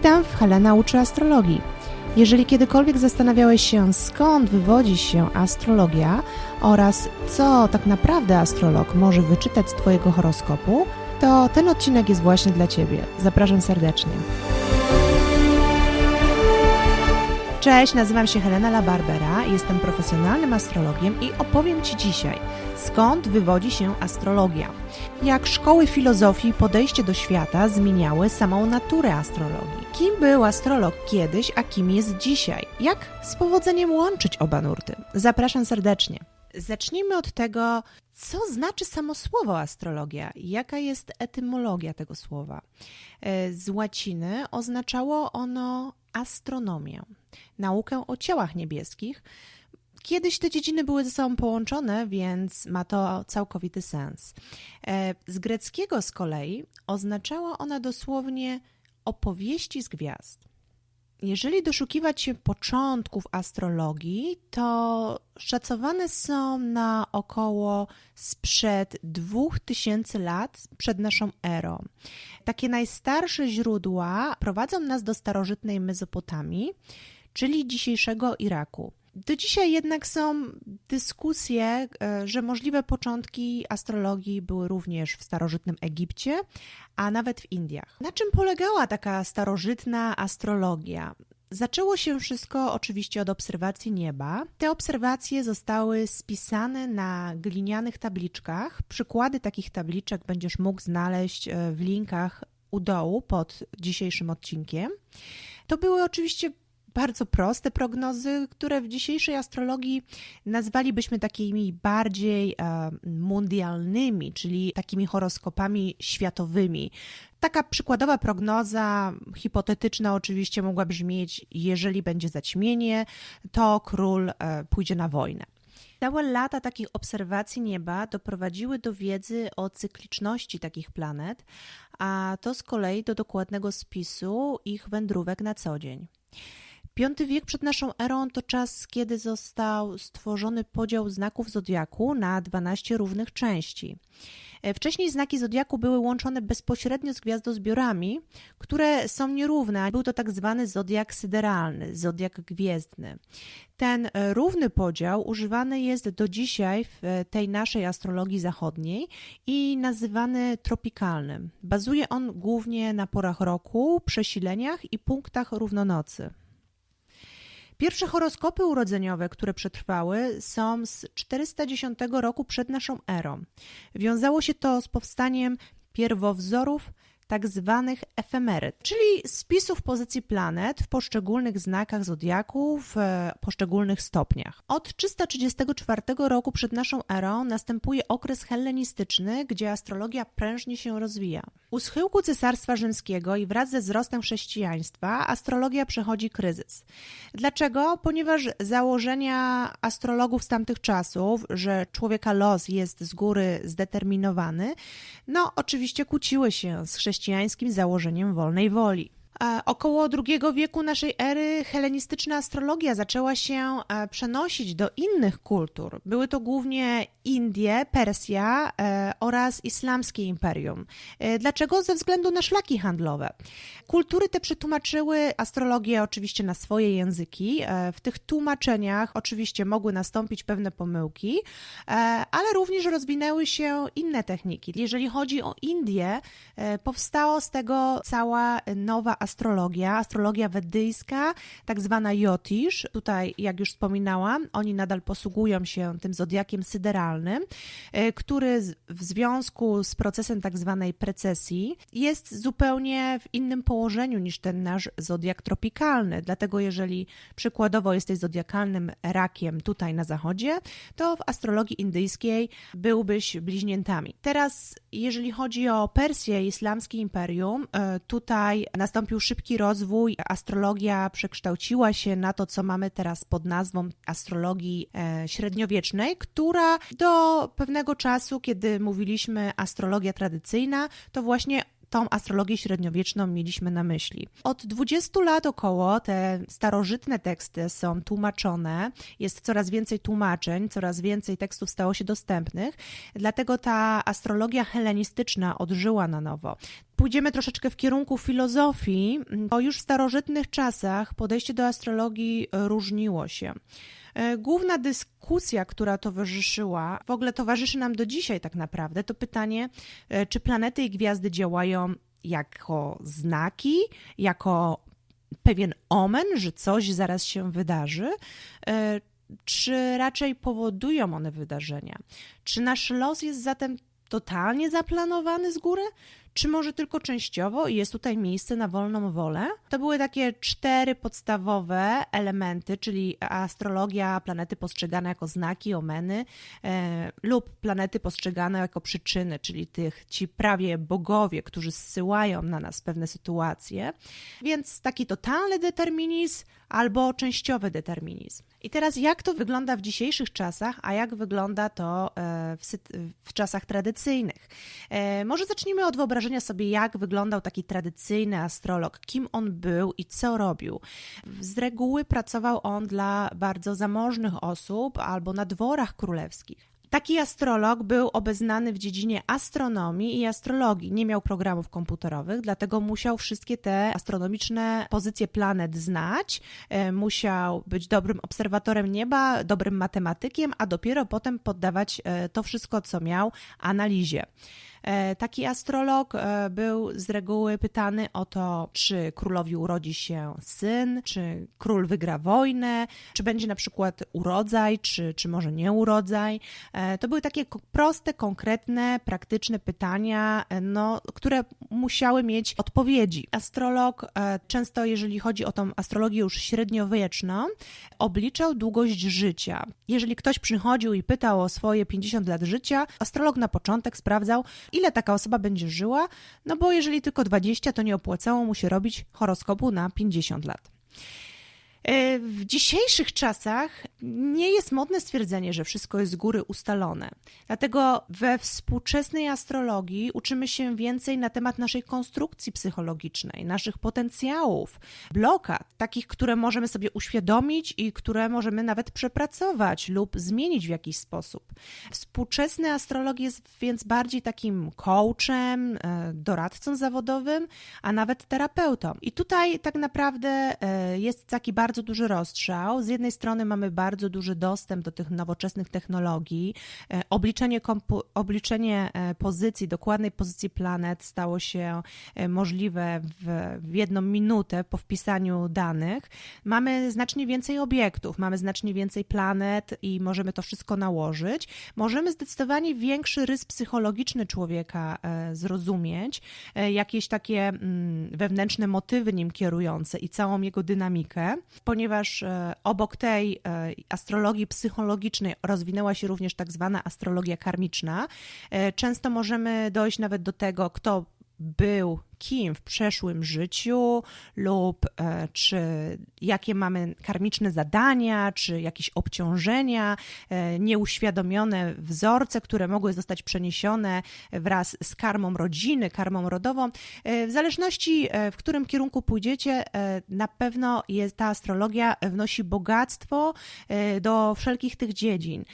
Witam w Helena uczy astrologii. Jeżeli kiedykolwiek zastanawiałeś się, skąd wywodzi się astrologia oraz co tak naprawdę astrolog może wyczytać z Twojego horoskopu, to ten odcinek jest właśnie dla Ciebie. Zapraszam serdecznie. Cześć, nazywam się Helena La Barbera, jestem profesjonalnym astrologiem i opowiem Ci dzisiaj, skąd wywodzi się astrologia. Jak szkoły filozofii podejście do świata zmieniały samą naturę astrologii. Kim był astrolog kiedyś, a kim jest dzisiaj? Jak z powodzeniem łączyć oba nurty? Zapraszam serdecznie. Zacznijmy od tego, co znaczy samo słowo astrologia, jaka jest etymologia tego słowa. E, z łaciny oznaczało ono astronomię, naukę o ciałach niebieskich. Kiedyś te dziedziny były ze sobą połączone, więc ma to całkowity sens. E, z greckiego z kolei oznaczała ona dosłownie opowieści z gwiazd. Jeżeli doszukiwać się początków astrologii, to szacowane są na około sprzed 2000 lat przed naszą erą. Takie najstarsze źródła prowadzą nas do starożytnej Mezopotamii, czyli dzisiejszego Iraku. Do dzisiaj jednak są dyskusje, e, że możliwe początki astrologii były również w starożytnym Egipcie, a nawet w Indiach. Na czym polegała taka starożytna astrologia? Zaczęło się wszystko oczywiście od obserwacji nieba. Te obserwacje zostały spisane na glinianych tabliczkach. Przykłady takich tabliczek będziesz mógł znaleźć e, w linkach u dołu pod dzisiejszym odcinkiem. To były oczywiście bardzo proste prognozy, które w dzisiejszej astrologii nazwalibyśmy takimi bardziej e, mundialnymi, czyli takimi horoskopami światowymi. Taka przykładowa prognoza, hipotetyczna oczywiście, mogła brzmieć: jeżeli będzie zaćmienie, to król e, pójdzie na wojnę. Całe lata takich obserwacji nieba doprowadziły do wiedzy o cykliczności takich planet, a to z kolei do dokładnego spisu ich wędrówek na co dzień. V wiek przed naszą erą to czas, kiedy został stworzony podział znaków zodiaku na 12 równych części. E, wcześniej znaki zodiaku były łączone bezpośrednio z gwiazdozbiorami, które są nierówne. Był to tak zwany zodiak syderalny, zodiak gwiezdny. Ten e, równy podział używany jest do dzisiaj w e, tej naszej astrologii zachodniej i nazywany tropikalnym. Bazuje on głównie na porach roku, przesileniach i punktach równonocy. Pierwsze horoskopy urodzeniowe, które przetrwały, są z 410 roku przed naszą erą. Wiązało się to z powstaniem pierwowzorów tak zwanych efemeryt, czyli spisów pozycji planet w poszczególnych znakach zodiaku w e, poszczególnych stopniach. Od 334 roku przed naszą erą następuje okres hellenistyczny, gdzie astrologia prężnie się rozwija. U schyłku Cesarstwa Rzymskiego i wraz ze wzrostem chrześcijaństwa astrologia przechodzi kryzys. Dlaczego? Ponieważ założenia astrologów z tamtych czasów, że człowieka los jest z góry zdeterminowany, no oczywiście kłóciły się z chrześcijaństwem chrześcijańskim założeniem wolnej woli. Około II wieku naszej ery helenistyczna astrologia zaczęła się e, przenosić do innych kultur. Były to głównie Indie, Persja e, oraz islamskie imperium. E, dlaczego? Ze względu na szlaki handlowe. Kultury te przetłumaczyły astrologię oczywiście na swoje języki. W tych tłumaczeniach oczywiście mogły nastąpić pewne pomyłki, ale również rozwinęły się inne techniki. Jeżeli chodzi o Indię, powstało z tego cała nowa astrologia astrologia, astrologia wedyjska, tak zwana Jotisz. Tutaj, jak już wspominałam, oni nadal posługują się tym zodiakiem syderalnym, e, który w związku z procesem tak zwanej precesji jest zupełnie w innym położeniu niż ten nasz zodiak tropikalny. Dlatego, jeżeli przykładowo jesteś zodiakalnym rakiem tutaj na zachodzie, to w astrologii indyjskiej byłbyś bliźniętami. Teraz, jeżeli chodzi o Persję, islamskie imperium, e, tutaj nastąpił szybki rozwój. Astrologia przekształciła się na to, co mamy teraz pod nazwą astrologii e, średniowiecznej, która do pewnego czasu, kiedy mówiliśmy astrologia tradycyjna, to właśnie tą astrologię średniowieczną mieliśmy na myśli. Od 20 lat około te starożytne teksty są tłumaczone, jest coraz więcej tłumaczeń, coraz więcej tekstów stało się dostępnych, dlatego ta astrologia helenistyczna odżyła na nowo pójdziemy troszeczkę w kierunku filozofii, bo już w starożytnych czasach podejście do astrologii różniło się. E, główna dyskusja, która towarzyszyła, w ogóle towarzyszy nam do dzisiaj tak naprawdę, to pytanie, e, czy planety i gwiazdy działają jako znaki, jako pewien omen, że coś zaraz się wydarzy, e, czy raczej powodują one wydarzenia? Czy nasz los jest zatem totalnie zaplanowany z góry, czy może tylko częściowo i jest tutaj miejsce na wolną wolę? To były takie cztery podstawowe elementy, czyli astrologia, planety postrzegane jako znaki, omeny e, lub planety postrzegane jako przyczyny, czyli tych ci prawie bogowie, którzy zsyłają na nas pewne sytuacje. Więc taki totalny determinizm albo częściowy determinizm. I teraz jak to wygląda w dzisiejszych czasach, a jak wygląda to e, w, w czasach tradycyjnych? E, może zacznijmy od wyobrażenia sobie, jak wyglądał taki tradycyjny astrolog, kim on był i co robił. Z reguły pracował on dla bardzo zamożnych osób albo na dworach królewskich. Taki astrolog był obeznany w dziedzinie astronomii i astrologii. Nie miał programów komputerowych, dlatego musiał wszystkie te astronomiczne pozycje planet znać. E, musiał być dobrym obserwatorem nieba, dobrym matematykiem, a dopiero potem poddawać e, to wszystko, co miał, analizie. E, taki astrolog e, był z reguły pytany o to, czy królowi urodzi się syn, czy król wygra wojnę, czy będzie na przykład urodzaj, czy, czy może nie urodzaj. E, to były takie proste, konkretne, praktyczne pytania, no, które musiały mieć odpowiedzi. Astrolog często, jeżeli chodzi o tą astrologię już średniowieczną, obliczał długość życia. Jeżeli ktoś przychodził i pytał o swoje 50 lat życia, astrolog na początek sprawdzał, ile taka osoba będzie żyła, no bo jeżeli tylko 20, to nie opłacało mu się robić horoskopu na 50 lat. E, w dzisiejszych czasach nie jest modne stwierdzenie, że wszystko jest z góry ustalone. Dlatego we współczesnej astrologii uczymy się więcej na temat naszej konstrukcji psychologicznej, naszych potencjałów, blokad, takich, które możemy sobie uświadomić i które możemy nawet przepracować lub zmienić w jakiś sposób. Współczesny astrolog jest więc bardziej takim coachem, e, doradcą zawodowym, a nawet terapeutą. I tutaj tak naprawdę e, jest taki bardzo duży rozstrzał. Z jednej strony mamy bardzo duży dostęp do tych nowoczesnych technologii. E, obliczenie, obliczenie e, pozycji, dokładnej pozycji planet stało się e, możliwe w, w jedną minutę po wpisaniu danych. Mamy znacznie więcej obiektów, mamy znacznie więcej planet i możemy to wszystko nałożyć. Możemy zdecydowanie większy rys psychologiczny człowieka zrozumieć, jakieś takie mm, wewnętrzne motywy nim kierujące i całą jego dynamikę ponieważ obok tej astrologii psychologicznej rozwinęła się również tak zwana astrologia karmiczna. E, często możemy dojść nawet do tego, kto był kim w przeszłym życiu lub e, czy jakie mamy karmiczne zadania, czy jakieś obciążenia, e, nieuświadomione wzorce, które mogły zostać przeniesione wraz z karmą rodziny, karmą rodową. E, w zależności w którym kierunku pójdziecie, na pewno jest ta astrologia wnosi bogactwo do wszelkich tych dziedzin.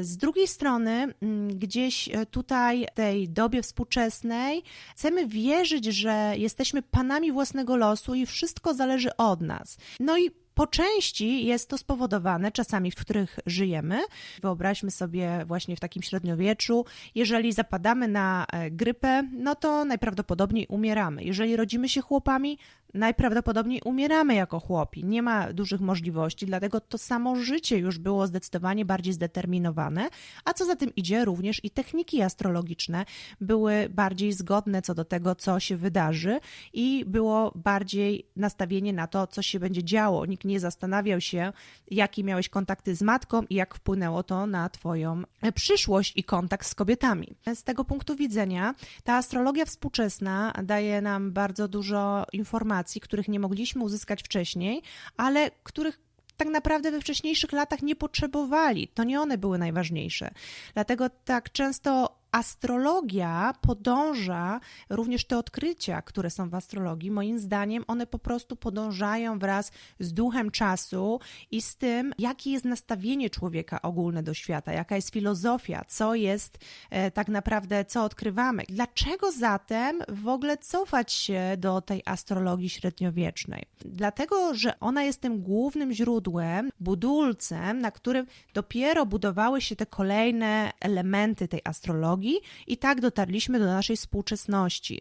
Z drugiej strony, gdzieś tutaj w tej dobie współczesnej chcemy wierzyć, że że jesteśmy panami własnego losu i wszystko zależy od nas. No i po części jest to spowodowane czasami, w których żyjemy. Wyobraźmy sobie właśnie w takim średniowieczu, jeżeli zapadamy na e, grypę, no to najprawdopodobniej umieramy. Jeżeli rodzimy się chłopami, najprawdopodobniej umieramy jako chłopi. Nie ma dużych możliwości, dlatego to samo życie już było zdecydowanie bardziej zdeterminowane, a co za tym idzie, również i techniki astrologiczne były bardziej zgodne co do tego, co się wydarzy i było bardziej nastawienie na to, co się będzie działo. Nikt nie zastanawiał się, jakie miałeś kontakty z matką i jak wpłynęło to na Twoją przyszłość i kontakt z kobietami. Z tego punktu widzenia ta astrologia współczesna daje nam bardzo dużo informacji, informacji, których nie mogliśmy uzyskać wcześniej, ale których tak naprawdę we wcześniejszych latach nie potrzebowali. To nie one były najważniejsze. Dlatego tak często astrologia podąża, również te odkrycia, które są w astrologii, moim zdaniem, one po prostu podążają wraz z duchem czasu i z tym, jakie jest nastawienie człowieka ogólne do świata, jaka jest filozofia, co jest e, tak naprawdę, co odkrywamy. Dlaczego zatem w ogóle cofać się do tej astrologii średniowiecznej? Dlatego, że ona jest tym głównym źródłem, budulcem, na którym dopiero budowały się te kolejne elementy tej astrologii, i tak dotarliśmy do naszej współczesności.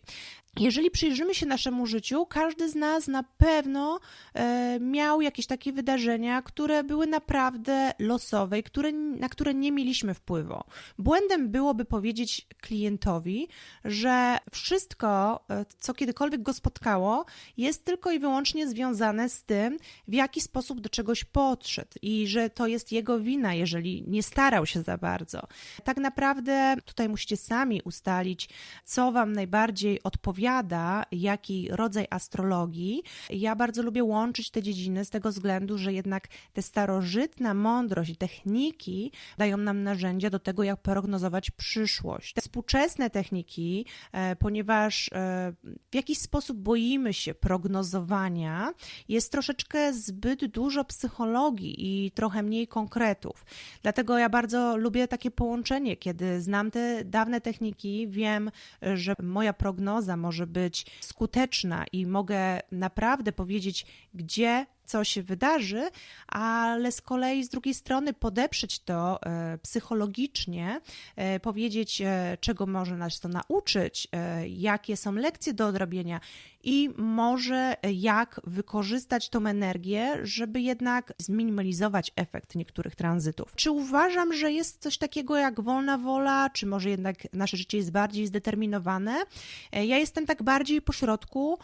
Jeżeli przyjrzymy się naszemu życiu, każdy z nas na pewno e, miał jakieś takie wydarzenia, które były naprawdę losowe i które, na które nie mieliśmy wpływu. Błędem byłoby powiedzieć klientowi, że wszystko, e, co kiedykolwiek go spotkało, jest tylko i wyłącznie związane z tym, w jaki sposób do czegoś podszedł i że to jest jego wina, jeżeli nie starał się za bardzo. Tak naprawdę tutaj musicie sami ustalić, co Wam najbardziej odpowiada odpowiada, jaki rodzaj astrologii. Ja bardzo lubię łączyć te dziedziny z tego względu, że jednak te starożytna mądrość i techniki dają nam narzędzia do tego, jak prognozować przyszłość. Te współczesne techniki, e, ponieważ e, w jakiś sposób boimy się prognozowania, jest troszeczkę zbyt dużo psychologii i trochę mniej konkretów. Dlatego ja bardzo lubię takie połączenie, kiedy znam te dawne techniki, wiem, że moja prognoza może może być skuteczna i mogę naprawdę powiedzieć, gdzie co się wydarzy, ale z kolei z drugiej strony podeprzeć to e, psychologicznie, e, powiedzieć, e, czego może nas to nauczyć, jakie są lekcje do odrobienia i może jak wykorzystać tą energię, żeby jednak zminimalizować efekt niektórych tranzytów. Czy uważam, że jest coś takiego jak wolna wola, czy może jednak nasze życie jest bardziej zdeterminowane? Ja jestem tak bardziej pośrodku,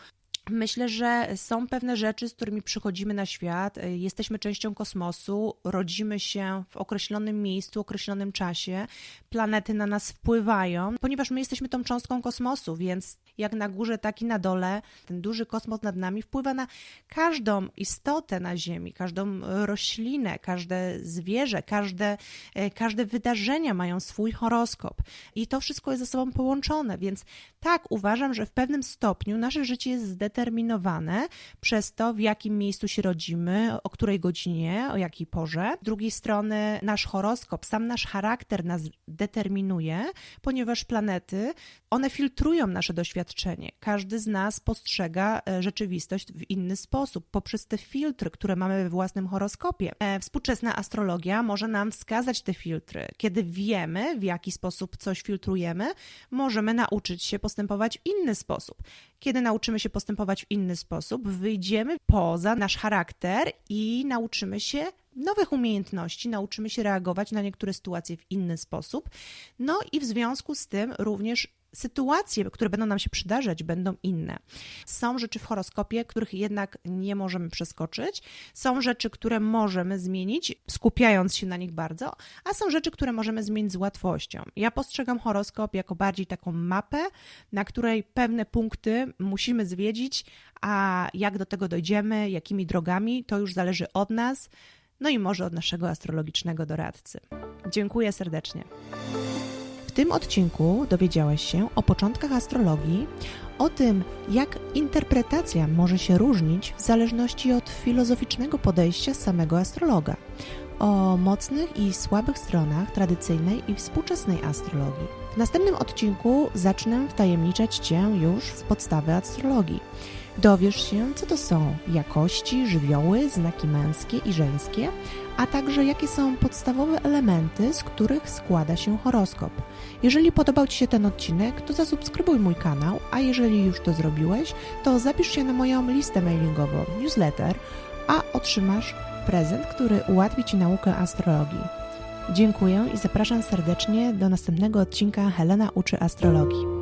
Myślę, że są pewne rzeczy, z którymi przychodzimy na świat. Jesteśmy częścią kosmosu, rodzimy się w określonym miejscu, określonym czasie. Planety na nas wpływają, ponieważ my jesteśmy tą cząstką kosmosu, więc jak na górze, tak i na dole, ten duży kosmos nad nami wpływa na każdą istotę na Ziemi, każdą roślinę, każde zwierzę, każde, e, każde wydarzenia mają swój horoskop. I to wszystko jest ze sobą połączone, więc tak, uważam, że w pewnym stopniu nasze życie jest zdeterminowane przez to, w jakim miejscu się rodzimy, o której godzinie, o jakiej porze. Z drugiej strony nasz horoskop, sam nasz charakter nas determinuje, ponieważ planety, one filtrują nasze doświadczenie. Każdy z nas postrzega e, rzeczywistość w inny sposób, poprzez te filtry, które mamy we własnym horoskopie. E, współczesna astrologia może nam wskazać te filtry. Kiedy wiemy, w jaki sposób coś filtrujemy, możemy nauczyć się postępować w inny sposób. Kiedy nauczymy się postępować w inny sposób, wyjdziemy poza nasz charakter i nauczymy się nowych umiejętności, nauczymy się reagować na niektóre sytuacje w inny sposób. No i w związku z tym również sytuacje, które będą nam się przydarzać, będą inne. Są rzeczy w horoskopie, których jednak nie możemy przeskoczyć, są rzeczy, które możemy zmienić, skupiając się na nich bardzo, a są rzeczy, które możemy zmienić z łatwością. Ja postrzegam horoskop jako bardziej taką mapę, na której pewne punkty musimy zwiedzić, a jak do tego dojdziemy, jakimi drogami, to już zależy od nas, no i może od naszego astrologicznego doradcy. Dziękuję serdecznie. Tym odcinku dowiedziałeś się o początkach astrologii, o tym, jak interpretacja może się różnić w zależności od filozoficznego podejścia samego astrologa, o mocnych i słabych stronach tradycyjnej i współczesnej astrologii. W następnym odcinku zacznę wtajemniczać Cię już w podstawy astrologii. Dowiesz się, co to są jakości, żywioły, znaki męskie i żeńskie, a także jakie są podstawowe elementy, z których składa się horoskop. Jeżeli podobał Ci się ten odcinek, to zasubskrybuj mój kanał, a jeżeli już to zrobiłeś, to zapisz się na moją listę mailingową newsletter, a otrzymasz prezent, który ułatwi Ci naukę astrologii. Dziękuję i zapraszam serdecznie do następnego odcinka Helena uczy astrologii.